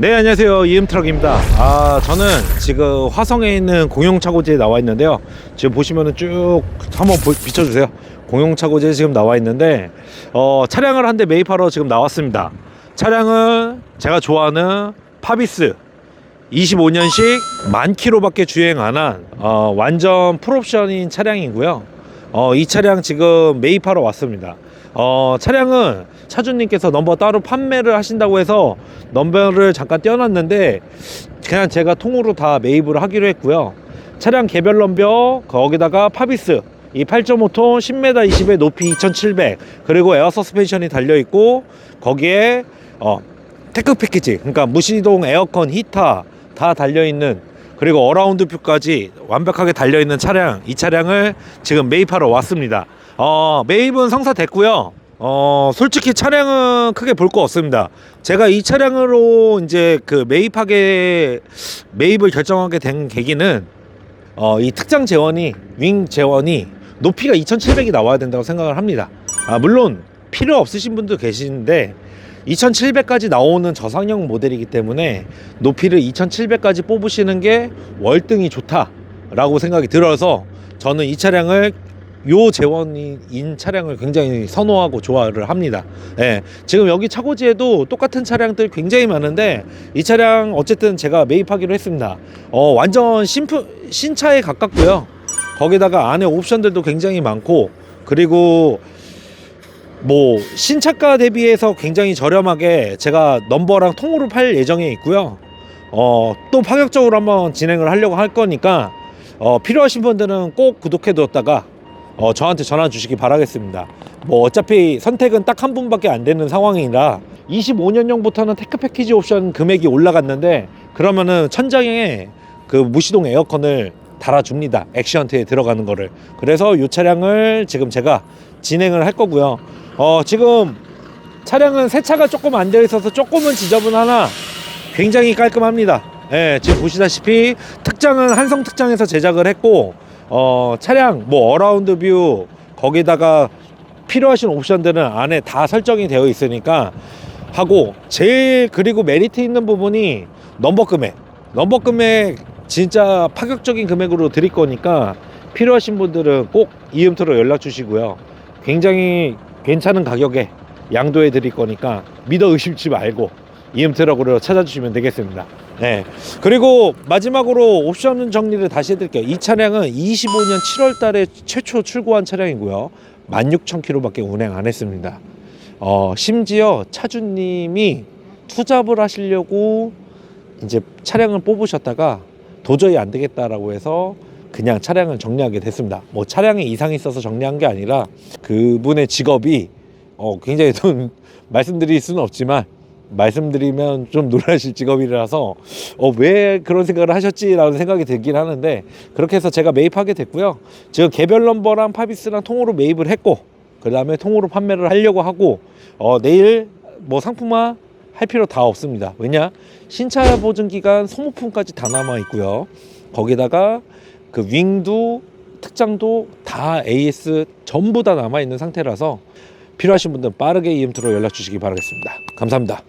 네 안녕하세요. 이음트럭입니다. 아 저는 지금 화성에 있는 공용차고지에 나와 있는데요. 지금 보시면은 쭉 한번 보- 비춰주세요. 공용차고지에 지금 나와 있는데 어, 차량을 한 대 매입하러 지금 나왔습니다. 차량은 제가 좋아하는 파비스 25년식 만 킬로밖에 주행 안한 어, 완전 풀옵션인 차량이고요. 어, 이 차량 지금 매입하러 왔습니다 어, 차량은 차주님께서 넘버 따로 판매를 하신다고 해서 넘버를 잠깐 떼어놨는데 그냥 제가 통으로 다 매입을 하기로 했고요. 차량 개별 넘버 거기다가 파비스 이 8.5톤 10m 20의 높이 2700 그리고 에어 서스펜션이 달려 있고 거기에 어 테크 패키지 그러니까 무시동 에어컨 히터 다 달려 있는 그리고 어라운드 뷰까지 완벽하게 달려 있는 차량 이 차량을 지금 매입하러 왔습니다. 어 매입은 성사됐고요. 어 솔직히 차량은 크게 볼 거 없습니다. 제가 이 차량으로 이제 그 매입하게 매입을 결정하게 된 계기는 어 이 특장 재원이 윙 재원이 높이가 2,700이 나와야 된다고 생각을 합니다. 아 물론 필요 없으신 분도 계시는데 2700까지 나오는 저상형 모델이기 때문에 높이를 2700까지 뽑으시는 게 월등히 좋다라고 생각이 들어서 저는 이 차량을 요 재원인 차량을 굉장히 선호하고 좋아를 합니다. 예. 지금 여기 차고지에도 똑같은 차량들 굉장히 많은데 이 차량 어쨌든 제가 매입하기로 했습니다. 어, 완전 신품, 신차에 가깝고요. 거기다가 안에 옵션들도 굉장히 많고 그리고 뭐 신차가 대비해서 굉장히 저렴하게 제가 넘버랑 통으로 팔 예정에 있고요. 어, 또 파격적으로 한번 진행을 하려고 할 거니까 어, 필요하신 분들은 꼭 구독해 두었다가 어, 저한테 전화 주시기 바라겠습니다. 뭐 어차피 선택은 딱 한 분밖에 안 되는 상황이라 25년형부터는 테크 패키지 옵션 금액이 올라갔는데 그러면은 천장에 그 무시동 에어컨을 달아줍니다. 액션트에 들어가는 거를. 그래서 이 차량을 지금 제가 진행을 할 거고요. 어, 지금 차량은 세차가 조금 안 되어 있어서 조금은 지저분하나 굉장히 깔끔합니다. 예, 지금 보시다시피 특장은 한성 특장에서 제작을 했고 어, 차량 뭐 어라운드 뷰 거기다가 필요하신 옵션들은 안에 다 설정이 되어 있으니까 하고 제일 그리고 메리트 있는 부분이 넘버 금액 넘버 금액 진짜 파격적인 금액으로 드릴 거니까 필요하신 분들은 꼭 이음트로 연락 주시고요 굉장히 괜찮은 가격에 양도해 드릴 거니까 믿어 의심치 말고 이음트럭으로 찾아주시면 되겠습니다 네. 그리고 마지막으로 옵션 정리를 다시 해드릴게요. 이 차량은 25년 7월 달에 최초 출고한 차량이고요. 16,000km밖에 운행 안 했습니다. 어, 심지어 차주님이 투잡을 하시려고 이제 차량을 뽑으셨다가 도저히 안 되겠다라고 해서 그냥 차량을 정리하게 됐습니다. 뭐 차량에 이상이 있어서 정리한 게 아니라 그분의 직업이 어, 굉장히 좀 말씀드릴 수는 없지만 말씀드리면 좀 놀라실 직업이라서 어, 왜 그런 생각을 하셨지라는 생각이 들긴 하는데 그렇게 해서 제가 매입하게 됐고요. 지금 개별 넘버랑 파비스랑 통으로 매입을 했고 그 다음에 통으로 판매를 하려고 하고 어, 내일 뭐 상품화 할 필요 다 없습니다. 왜냐 신차 보증 기간 소모품까지 다 남아 있고요. 거기다가 그 윙도 특장도 다 AS 전부 다 남아 있는 상태라서 필요하신 분들은 빠르게 이음트로 연락 주시기 바라겠습니다. 감사합니다.